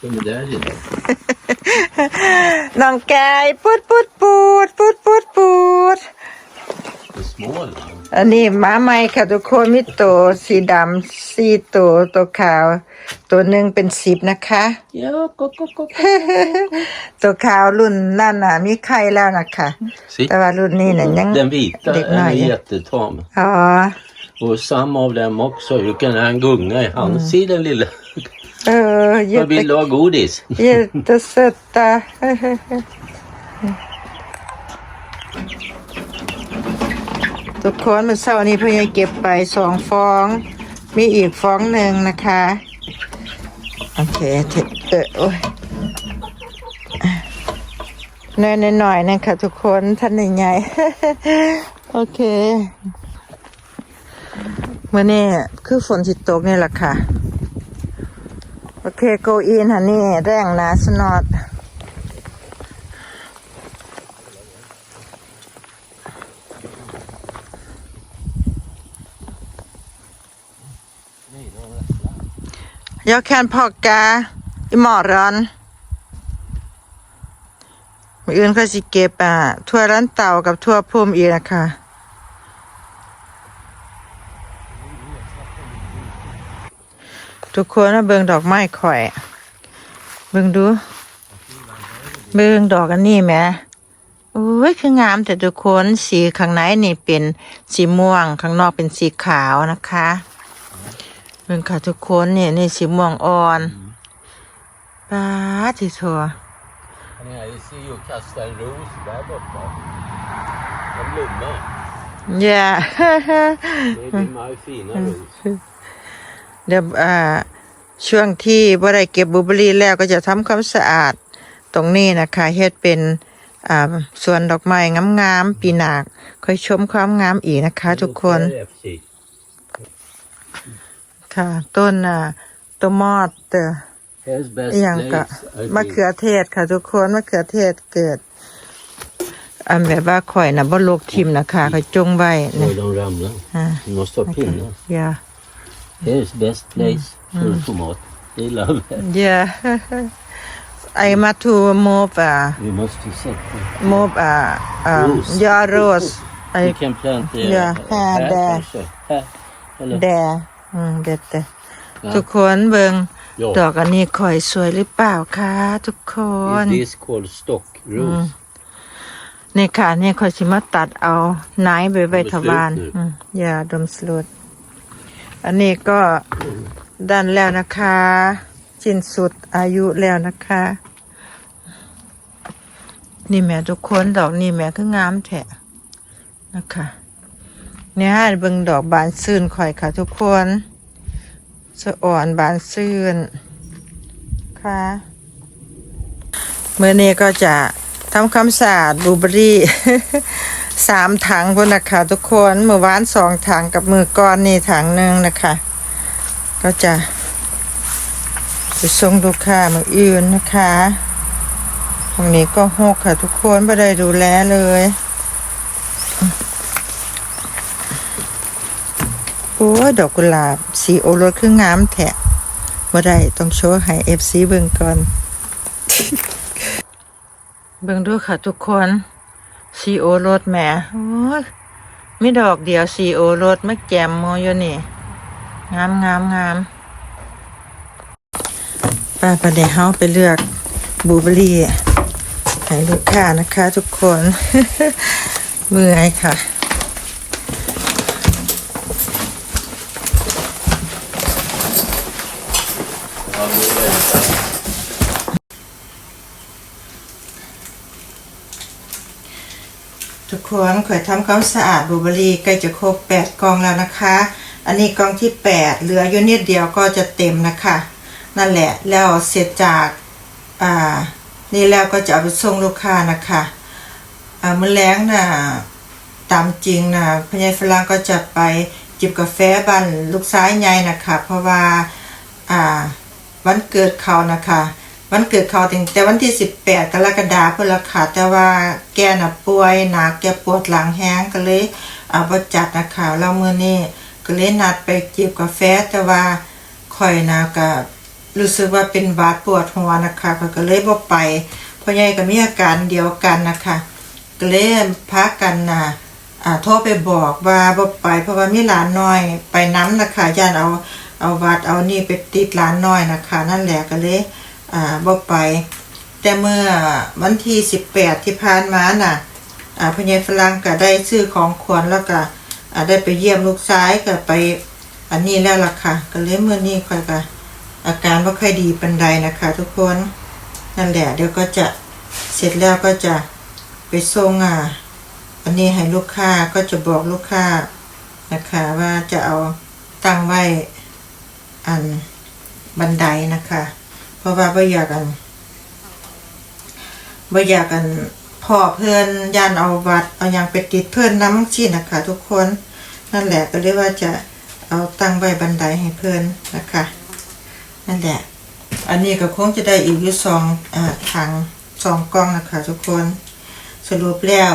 De är där inne. น้องแกายปุดปุดปุดปุดปุดปุด De är små eller? อันนี้หมาใหม่ค่ะทุกคนมีตัวสีดำสี่ตัวตัวขาว ตัวหนึ่งเป็นสิบนะคะ Ja, kock, kock, kock. ตัวขาวรุ่นนั่นน่ะ มีไข่แล้วนะคะ Se. แต่ว่ารุ่นนี้น่ะยัง Den vita Det- är nej. jättetam. อ๋อ Och samma av dem också. Du kan ha en gunga i handen. Se den lilla. เออ Vad เย็ด vill du ha godis? เย็ดตะเสดตาทุกคนเมื่อเช้านี้เพื่อนเก็บไปสองฟอง มีอีกฟองหนึ่งนะคะ โอเคเถอะเออโอ้ยเน้อยๆหน่อยๆนะคะทุกคนท่านใหญ่ๆโอเคเมื่อนี้คือฝนสิตกนี่แหละค่ะ โอเคโกอินฮันนี่แรงนะสนอดยาแคนพอกกาอิมอรอนมืออื่นก็สิเก็บอะทั่วร้านเต่ากับทั่วพุ่มอีกนะคะ ทุกคนนะเบิงดอกไม้ข่อย เบิงดู เบิงดอกอันนี้แหมโอ้ยคืองามแต่ทุกคนสีข้างในนี่เป็นสีม่วงข้างนอกเป็นสีขาวนะคะเบิงค่ะทุกคนนี่นี่สีม่วงอ่อนป้าดที่ทัว Ja, jag ser ju kasta en ros där borta. En blomma. อย่า Det blir my fina ros. เดี๋ยวอ่าช่วงที่บ่ได้เก็บบลูเบอรรี่แล้วก็จะทำความสะอาดตรงนี้นะคะเฮ็ดเป็นอ่าสวนดอกไม้งามๆปีหนากค่อยชมความงามอีกนะคะ ทุกคน Det är precis. ค่ะ ต้นอ่าต้นมอดเตอ Here's best อหย่างก็ place, I มะ think. เขือเทศค่ะ ทุกคนมะเขือเทศเกิด อันแบบว่าข่อยนะบ่โลกทิมนะคะข่อยจงไว้นี่ Oj, de ramlar. อ่า Du måste ha pinnar. อย่า Here's best place för tomat. Det är love. อย่า ไอมาทูโมบอ่า Vi måste sätta. โมบอ่าอ่า Ros. ยาโรสไอ Vi kan plantera Ja, här, här där. kanske. Här. Eller? แดอืมเด็ดแต่ Ja. ทุกคนเบิง Ja. ดอกอันนี้ข่อยสวยหรือเปล่าคะทุกคน Is this called stock rose? นี่ค่ะนี่ข่อยสิมาตัดเอาไนท์ไปไว้ทวารดมสลุดอืมอย่าดมสลุด อันนี้ก็ดันแล้วนะคะสิ้นสุดอายุแล้วนะคะ นี่แม่ทุกคนดอกนี่แม่คืองามแท้นะคะเนี่ยให้เบิ่งดอกบานซื่นข่อยค่ะทุกคนสะอ่อนบานซื่นค่ะเมื่อนี้ก็จะทำความสะอาดบูเบอรี่ สามถังพุ่นนะคะทุกคนเมื่อวานสองถังกับมือก้อนนี่ถังหนึ่งนะคะ ก็จะไปส่งลูกค้ามืออื่นนะคะตรงนี้ก็หกค่ะทุกคนไม่ได้ดูแลเลยโอ้ดอกกุหลาบสีโอรสคืองามแท้บ่ได้ต้องโชว์ให้เอฟซีเบิ่งก่อน เบิ่งดูค่ะทุกคน ซีโอรสแหมโอ้ยมีดอกเดียวซีโอรสมาแจมโมอยู่นี่ งามงามงามป้าประเดี๋ยวเฮาไปเลือกบูเบอรี่ให้ลูกค้านะคะทุกคนเมื่อยค่ะ ทุกคนข่อยทำความสะอาดบลูเบอรี่ใกล้จะครบแปดกองแล้วนะคะ อันนี้กองที่แปดเหลืออยู่นิดเดียวก็จะเต็มนะคะ นั่นแหละแล้วเสร็จจากอ่านี่แล้วก็จะเอาไปส่งลูกค้านะคะอ่ามื้อแรงน่ะตามจริงนะพญายฝรั่งก็จะไปจิบกาแฟบ้านลูกซ้ายใหญ่นะคะ เพราะว่าอ่าวันเกิดเขานะคะ วันเกิดเขาตั้งแต่วันที่ 18 กรกฎาคมพุ่นละค่ะแต่ว่าแกน่ะป่วยหนักแกปวดหลังแห้งก็เลยเอาบ่จัดนะคะแล้วมื้อนี้ก็เลยนัดไปจิบกาแฟแต่ว่าข่อยนะก็รู้สึกว่าเป็นบาดปวดหัวนะคะข้อยก็เลยบ่ไปพ่อใหญ่ก็มีอาการเดียวกันนะคะก็เลยพากันน่ะอ่าโทรไปบอกว่าบ่ไป เพราะว่ามีหลานน้อยไปน้ำนะคะย่านเอาเอาวัดเอานี่ไปติดหลานน้อยนะคะ นั่นแหละก็เลย อ่าบ่ไป แต่เมื่อวันที่18ที่ผ่านมาน่ะ อ่าพญฝรั่งก็ได้ซื้อของขวัญแล้วก็อ่าได้ไปเยี่ยมลูกชายก็ไปอันนี้แล้วล่ะค่ะ ก็เลยเมื้อนี้ค่อยก็อาการไม่ค่อยดีปันใดนะคะ ทุกคนนั่นแหละเดี๋ยวก็จะเสร็จแล้วก็จะไปส่งอะอันนี้ให้ลูกค้าก็จะบอกลูกค้านะคะว่าจะเอาตั้งไว้อันบันไดนะคะ ราะว่าไม่อยากกันไม่อยากกันพ่อเพื่อนย่านเอาวัดเอาอย่างไปติดเพื่อนน้ำชีนะคะ ทุกคนนั่นแหละก็เรียกว่าจะเอาตั้งไว้บันไดให้เพื่อนนะคะ นั่นแหละ อันนี้ก็คงจะได้อีกอยู่สองอถังสองกล่องนะคะ ทุกคนสรุปแล้ว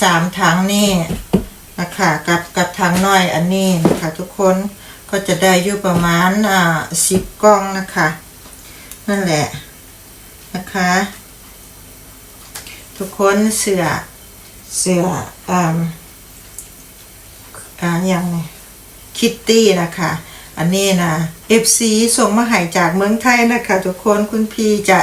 สามถังนี่นะคะกับกับถังน้อยอันนี้นะคะทุกคน ก็จะได้อยู่ประมาณอ่าสิบกล่องนะคะ นั่นแหละนะคะ ทุกคนเสือเสืออ่าอ่าอย่างไงคิตตี้นะคะอันนี้นะ FC ส่งมาให้จากเมืองไทยนะคะทุกคนคุณพี่จะ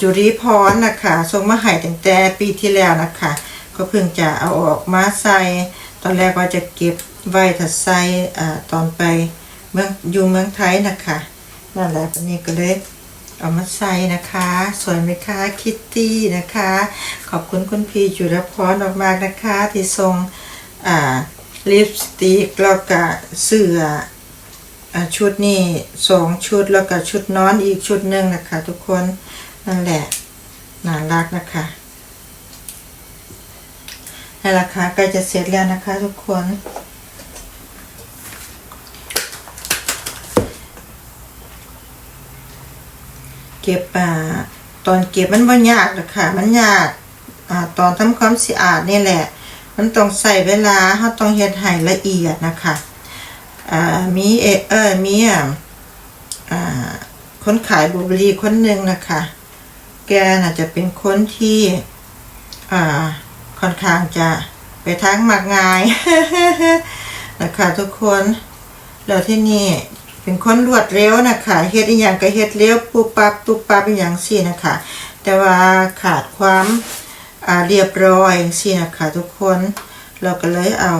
จุริพรนะคะส่งมาให้ตั้งแต่ปีที่แล้วนะคะ ก็เพิ่งจะเอาออกมาใส่ ตอนแรกว่าจะเก็บ ไว้ถัดใส่อ่าตอนไปเมืองอยู่เมืองไทยนะคะนั่นแหละวันนี้ก็เลยเอามาใส่นะคะ สวยไหมคะคิตตี้นะคะ ขอบคุณคุณพี่จุรพรมากๆนะคะ ที่ส่งอ่าลิปสติกแล้วก็เสื้ออชุดนี้สองชุดแล้วก็ชุดนอนอีกชุดหนึ่งนะคะ ทุกคนนั่นแหละน่ารักนะคะให้ราคาใกล้จะเสร็จแล้วนะคะ ทุกคน ก็บอ่าตอนเก็บมันไม่ยากหรอกค่ะ มันยากอ่าตอนทำความสะอาดนี่แหละ มันต้องใส่เวลาเขาต้องเฮ็ดให้ละเอียดนะคะอ่ามีเอเออมีอ่าคนขายบลูเบอรี่คนหนึ่งนะคะ แกน่ะจะเป็นคนที่อ่าค่อนข้างจะไปทางมากง่ายนะคะทุกคนแล้วที่นี่ เป็นคนรวดเร็วนะคะเฮ็ดอีหยังก็เฮ็ดเร็วปุ๊บปั๊บปุ๊บปั๊บอหย่างซี่นะคะ แต่ว่าขาดความเรียบร้อยซี่นะคะทุกคนเราก็เลยเอา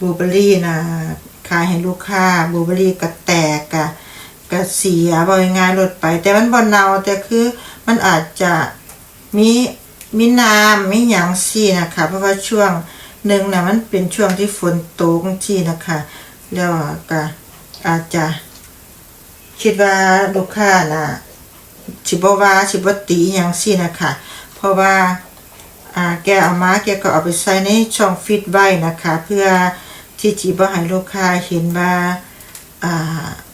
บลูเบอร์รี่นะขายให้ลูกค้าบลูเบอร์รี่ก็แตกกะก็เสียบ่ง่ายๆลดไป แต่มันบ่เน่าแต่คือมันอาจจะมีมีน้ำมีหยังซี่นะคะ เพราะว่าช่วงหนึ่งนะมันเป็นช่วงที่ฝนตกซี่นะคะ แล้วก็ อาจจะคิดว่าลูกค้าน่ะสิบว่าสิบตีอย่างสินะคะเพราะว่าแกเอามาแกก็เอาไปใส่ในช่องฟิตไว้นะคะ เพื่อที่จีบ่ให้ลูกค้าเห็นว่า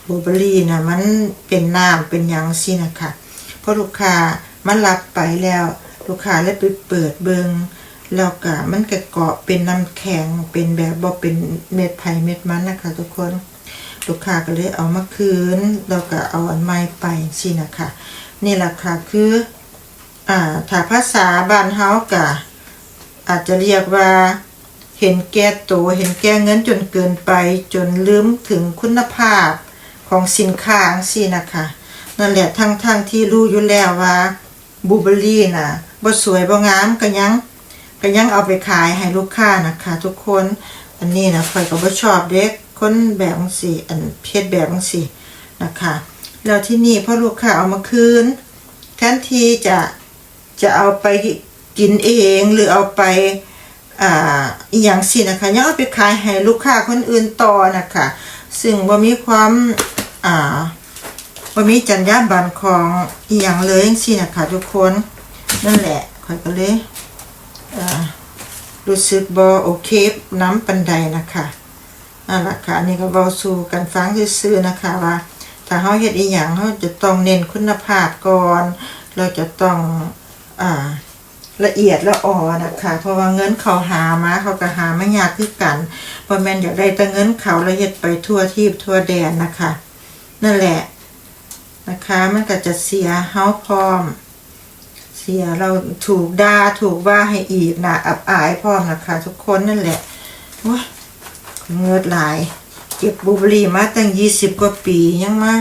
บลูเบอร์รี่นะมันเป็นน้ำเป็นยังสินะคะเพราะลูกค้ามันรับไปแล้ว ลูกค้าเลยไปเปิดเบิงแล้วก็มันก็เกาะเป็นน้ำแข็งเป็นแบบบ่เป็นเม็ดไผ่เม็ดมันนะคะทุกคน ลูกค้าก็เลยเอามาคืนแล้วก็เอาอันใหม่ไปสินะคะนี่แหละค่ะคืออ่าถ้าภาษาบ้านเฮากะอาจจะเรียกว่าเห็นแก่ตัวเห็นแก่เงินจนเกินไป จนลืมถึงคุณภาพของสินค้าสินะคะนั่นแหละทั้งทั้งที่รู้อยู่แล้วว่าบูเบอรี่น่ะบ่สวยบ่งามก็ยังก็ยังเอาไปขายให้ลูกค้านะคะ ทุกคนอันนี้นะข่อยก็บ่ชอบเด็ก ค้นแบบจังซี่อันเพศแบบจังซี่นะคะแล้วที่นี่พ่อลูกค้าเอามาคืนแทนที่จะจะเอาไปกินเองหรือเอาไปอ่าอย่างสินะคะยังเอาไปขายให้ลูกค้าคนอื่นต่อนะคะซึ่งว่ามีความอ่าว่ามีจรรยาบรรณของอย่างเลยสินะคะทุกคนนั่นแหละข่อยก็เลยอ่ารู้สึกบอโอเคน้ำปันใดนะคะ นั่นแหละค่ะอันนี้ก็เบาสู่กันฟังซื่อๆนะคะว่า ถ้าเขาเฮ็ดอีหยังเขาจะต้องเน้นคุณภาพก่อน เราจะต้องอ่าละเอียดละอ่อนะคะ เพราะว่าเงินเขาหามาเขาก็หาไมายากคือกันเพราะแม่นอยากได้แต่เงินเขาละเฮ็ดไปทั่วทีบทั่วแดนนะคะ นั่นแหละนะคะมันก็จะเสียเฮาพร้อม เสียเราถูกด่าถูกว่าให้อีกนะอับอายพร้อมนะคะ ทุกคนนั่นแหละว้า เงือดหลาย เก็บบูเบอรี่มาตั้งยี่สิบกว่าปียังมา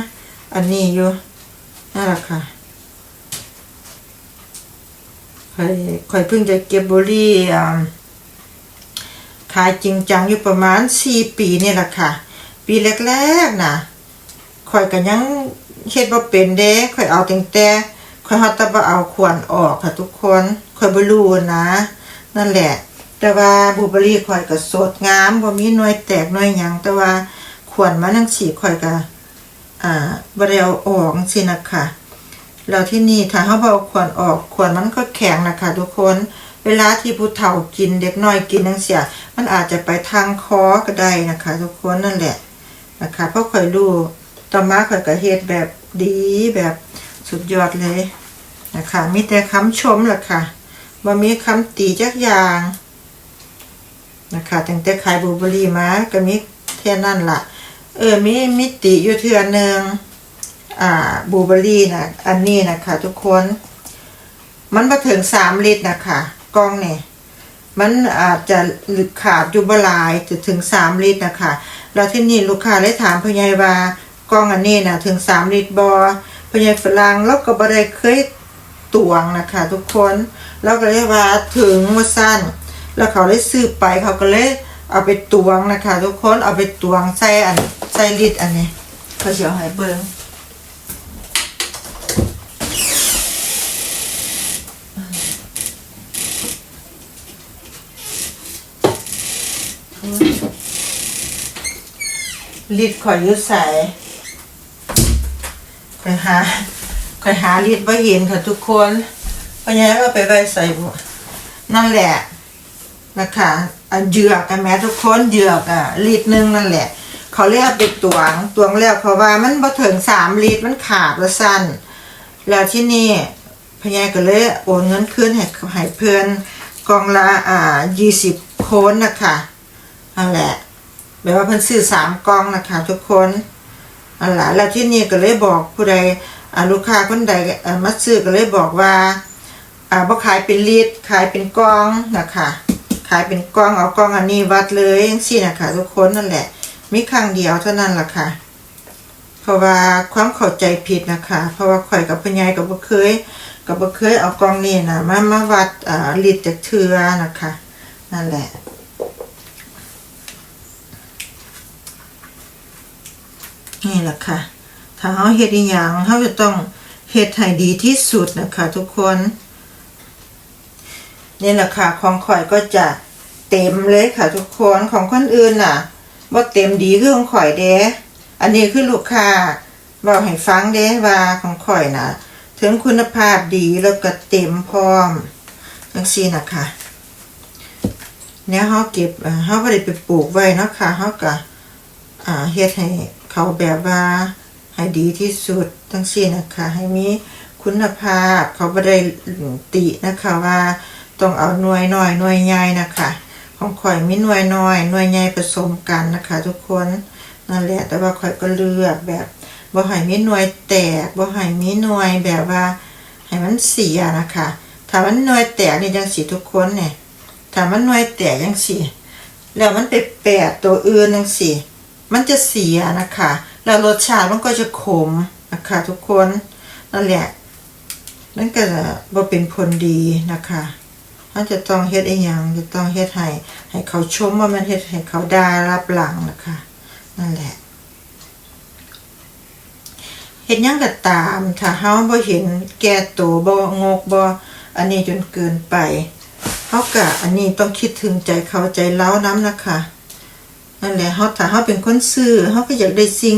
อันนี้อยู่นั่นแหละค่ะค่อยค่อยเพิ่งจะเก็บบูเบอรี่ขายจริงจังอยู่ประมาณสี่ปีนี่แหละค่ะ ปีแรกๆนะค่อยก็ยังเฮ็ดบ่เป็นเด้ค่อยเอาแต่งแต่ค่อยเฮาแต่บ่เอาขวานออกค่ะทุกคนค่อยบ่รู้นะ นั่นแหละ แต่ว่าบูเบอรี่ข่อยก็สดงามบ่มีหน่วยแตกหน่วยหยังแต่ว่าขวานมันจังซี่ข่อยก็อ่าบ่ได้เอออกจังซี่นะคะแล้วที่นี่ถ้าเฮาเอาขวานออกขวานมันก็แข็งนะคะทุกคนเวลาที่ผู้เฒ่ากินเด็กน้อยกินจังซี่มันอาจจะไปทางคอก็ได้นะคะ ทุกคนนั่นแหละนะคะ เพราะข่อยรู้ต่อมาข่อยก็เฮ็ดแบบดีแบบสุดยอดเลยนะคะมีแต่คำชมแหละค่ะบ่มีคำตีจักอย่าง นะคะตั้งแต่ขายบลูเบอรี่มาก็มีเท่านั้นล่ะ เออมีมิติอยู่เทื่อหนึงอ่าบลูเบอรี่นะอันนี้นะคะทุกคน มันมาถึงสามลิตรนะคะกล่องเนี่ยมันอาจจะหรือขาดอยู่บลายจะถึงสามลิตรนะคะแล้วที่นี่ลูกค้าเลยถามพญายว่ากล่องอันนี้นะถึงสามลิตรบอพญายฝรั่งแล้วก็บ่ได้เคยตวงนะคะ ทุกคนแล้วก็เลยว่าถึงว่าสั้น แล้วเขาได้ซื้อไปเขาก็เลยเอาไปตวงนะคะ ทุกคนเอาไปตวงใส่อันใส่ลิตรอันนี้เขาเอาให้เบิ้งลิตรข่อยยุ่ใส่ข่อยหาข่อยหาลิตรว่าเห็นค่ะทุกคนเพราะงั้นก็ไปไว้ใส่บัวนั่นแหละ นะคะเหยือกกันแม้ทุกคนเหยือกอะลิตรหนึงนั่นแหละ เขาเรียกเป็นตวงตวงแล้วเขาว่ามันบ่ถึงสามลิตรมันขาดละสั้น แล้วที่นี่พญายก็เลยโอนเงินคืนให้ให้เพื่อนกองละอ่ายี่สิบโคนนะคะนั่นแหละแบบว่าเพิ่นซื้อสามกองนะคะทุกคนนั่นหละแล้วที่นี่ก็เลยบอกผู้ใดลูกค้าคนใดมาซื้อก็เลยบอกว่าอ่าบ่ขายเป็นลิตรขายเป็นกองนะคะ ขายเป็นกล่องเอากล่องอันนี้วัดเลยจังซี่นะคะทุกคนนั่นแหละ มีครั้งเดียวเท่านั้นล่ะค่ะ เพราะว่าความเข้าใจผิดนะคะ เพราะว่าข่อยกับพญายกับบ่เคยกับบ่เคยเอากล่องนี้นะมามาวัดอ่าลิตรจากเทือนะคะ นั่นแหละนี่แหละค่ะ ถ้าเฮาเฮ็ดอีหยังเฮาจะต้องเฮ็ดให้ดีที่สุดนะคะ ทุกคน นี่แหละค่ะของข่อยก็จะเต็มเลยค่ะ ทุกคนของคนอื่นน่ะว่าเต็มดีคือของข่อยเด้อันนี้คือลูกค้าบอกให้ฟังเด้ว่าของข่อยน่ะ ถึงคุณภาพดีแล้วก็เต็มพร้อมจังซี่นะคะเนี่ยเฮาเก็บอ่าเฮาบ่ได้ไปปลูกไว้นะคะเฮาก็เฮ็ดให้เขาแบบว่าให้ดีที่สุดจังซี่นะคะ ให้มีคุณภาพเขาบ่ได้ตินะคะว่า ต้องเอาหน่วยน้อยหน่วยใหญ่นะคะ ของข่อยมีหน่วยน้อยหน่วยใหญ่ผสมกันนะคะ ทุกคนนั่นแหละแต่ว่าข่อยก็เลือกแบบบ่ให้มีหน่วยแตกบ่ให้มีหน่วยแบบว่าให้มันเสียนะคะถ้ามันหน่วยแตกนี่จังสิทุกคนเนี่ยถ้ามันหน่วยแตกจังสิแล้วมันไปแปดตัวอื่นจังสิมันจะเสียนะคะ แล้วรสชาติมันก็จะขมนะคะ ทุกคนนั่นแหละนั่นก็จะบ่เป็นผลดีนะคะ ถ้าจะต้องเฮ็ดอีหยังจะต้องเฮ็ดให้ให้เขาชมว่ามันเฮ็ดให้เขาด่ารับหลังนะคะนั่นแหละเฮ็ดยังก็ตามถ้าเฮาบ่เห็นแก่ตัวบ่งกบ่อันนี้จนเกินไปเฮาก็อันนี้ต้องคิดถึงใจเขาใจเล้าน้ำนะคะนั่นแหละเฮาถ้าเฮาเป็นคนซื่อเฮาก็อยากได้สิ่ง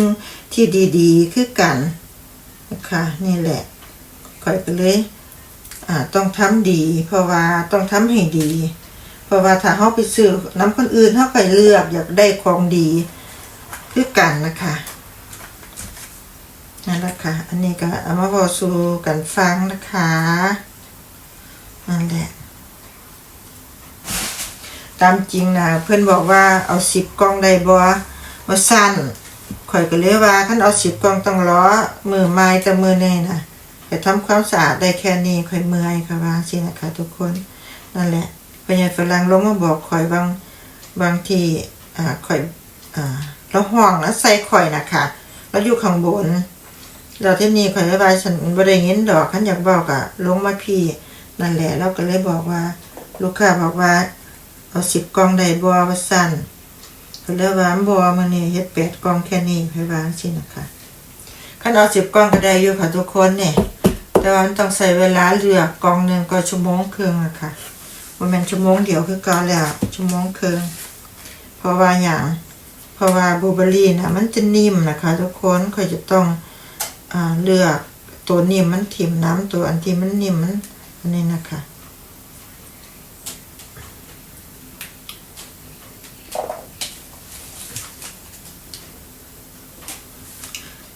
ที่ดีๆ คือกันนะคะนี่แหละข่อยก็เลย อ่าต้องทำดี เพราะว่าต้องทำให้ดี เพราะว่าถ้าเฮาไปซื้อน้ำคนอื่นเฮาก็เลือกอยากได้ของดีคือกันนะคะนั่นแหละค่ะ อันนี้ก็เอามาบอสู่กันฟังนะคะนั่นแหละตามจริงนะเพื่อนบอกว่าเอาสิบกล่องได้บ่ว่าสั้นข่อยก็เลยว่าคันเอาสิบกล่องต้องล้อมือไม้กับมือนี่นะ ไปทำความสะอาดได้แค่นี้ข่อยเมื่อยค่ะว่าสินะคะทุกคนนั่นแหละพญายฝรั่งลงมาบอกข่อยบางบางทีอ่าข่อยอ่าแล้วห้องแล้วใส่ข่อยนะคะแล้วอยู่ข้างบนเราที่นี่ข่อยเลยว่าฉันบ่ได้ยินดอกคันอยากบอกอะลงมาพี่นั่นแหละเราก็เลยบอกว่า ลูกค้าบอกว่า เอาสิบกองได้บัวว่าสั้นก็เลยว่าบัวมันนี่เฮ็ดแปดกองแค่นี้ให้วางสินะคะคันเอาสิบกองก็ได้อยู่ค่ะทุกคนเนี่ย แต่ว่ามันต้องใส่เวลาเลือกกองหนึ่งก็ชั่วโมงครึ่งอะค่ะว่ามันชั่วโมงเดียวคือก่าแล้วชั่วโมงครึ่งเพราะว่าอย่างเพราะว่าบูเบอรี่นะมันจะนิ่มนะคะ ทุกคนก็จะต้องอเลือกตัวนิ่มมันถิ่มน้ำตัวอันที่มันนิ่มมันอันนี้นะคะ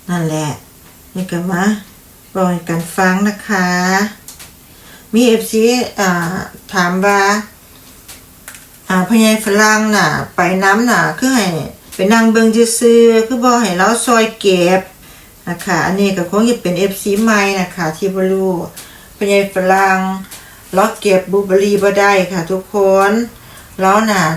นั่นแหละนี่ก็มา บอกให้กันฟังนะคะ มีเอฟซีถามว่าพญายฝรั่งน่ะ ไปน้ำน่ะ คือให้ไปนั่งเบิงซื่อคือบอกให้เราซอยเก็บนะคะ อันนี้ก็คงจะเป็นเอฟซีใหม่นะคะ ที่บรูพญายฝรั่งเราเก็บบลูเบอรี่บ่ได้ค่ะ ทุกคนแล้วน่ะอ่า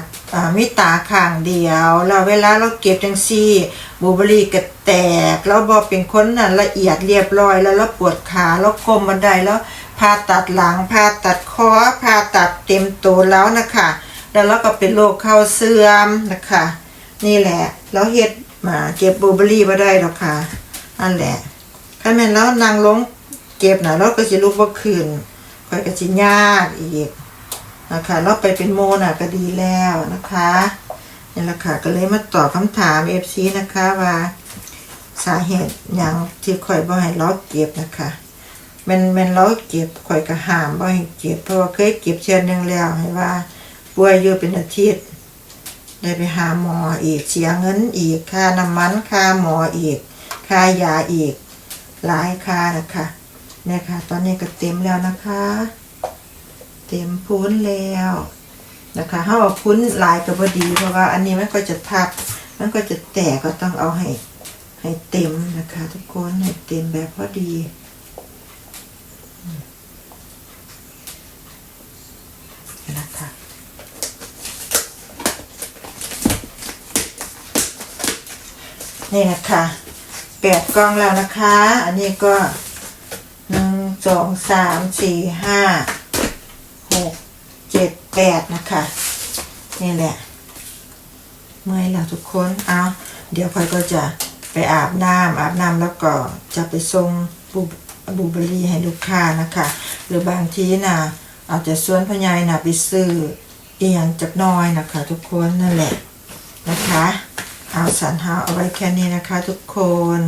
มีตาข้างเดียวแล้วเวลาเราเก็บจังซี่บลูเบอรี่ก็แตกแล้วบอเป็นคนน่ะละเอียดเรียบร้อยแล้วเราปวดขาแล้วก้มบันไดแล้วผ่าตัดหลังผ่าตัดคอผ่าตัดเต็มตัวแล้วนะคะแล้วเราก็เป็นโรคเข้าเสื่อมนะคะ นี่แหละแล้วเฮ็ดมาเก็บบลูเบอรี่มาได้หรอกค่ะนั่นแหละถ้าแม่นแล้วนางลงเก็บนะเราก็สิลุกบ่คืนคอยก็สิยากอีก นะคะเราไปเป็นโมน่ะก็ดีแล้วนะคะนี่แหละค่ะก็เลยมาตอบคำถาม FC นะคะว่าสาเหตุอย่างที่ข่อยบ่ให้เราเก็บนะคะมันมันเราเก็บข่อยก็หามบ่ให้เก็บเพราะว่าเคยเก็บเชือนหนึงแล้วให้ว่าป่วยอยู่เป็นอาทิตย์ได้ไปหาหมออีกเสียเงินอีกค่าน้ำมันค่าหมออีกค่ายาอีกหลายค่านะคะเนี่ยค่ะ ตอนนี้ก็เต็มแล้วนะคะ เต็มพุ้นแล้วนะคะถ้าเอาพุ้นหลายก็พอดี เพราะว่าอันนี้มันก็จะทับ มันก็จะแตกก็ต้องเอาให้ให้เต็มนะคะ ทุกคนให้เต็มแบบพอดีนี่นะคะนี่นะคะแปดกล้องแล้วนะคะ อันนี้ก็หนึ่งสองสามสี่ห้า แปดนะคะ นี่แหละ เมื่อยแล้วทุกคน เอาเดี๋ยวพลอยก็จะไปอาบน้ำอาบน้ำแล้วก็จะไปส่งบูบูเบอรี่ให้ลูกค้านะคะ หรือบางทีนะอาจจะส่วนพญายนะไปซื้อเอียงจากน้อยนะคะ ทุกคนนั่นแหละนะคะ เอาสันหาเอาไว้แค่นี้นะคะ ทุกคน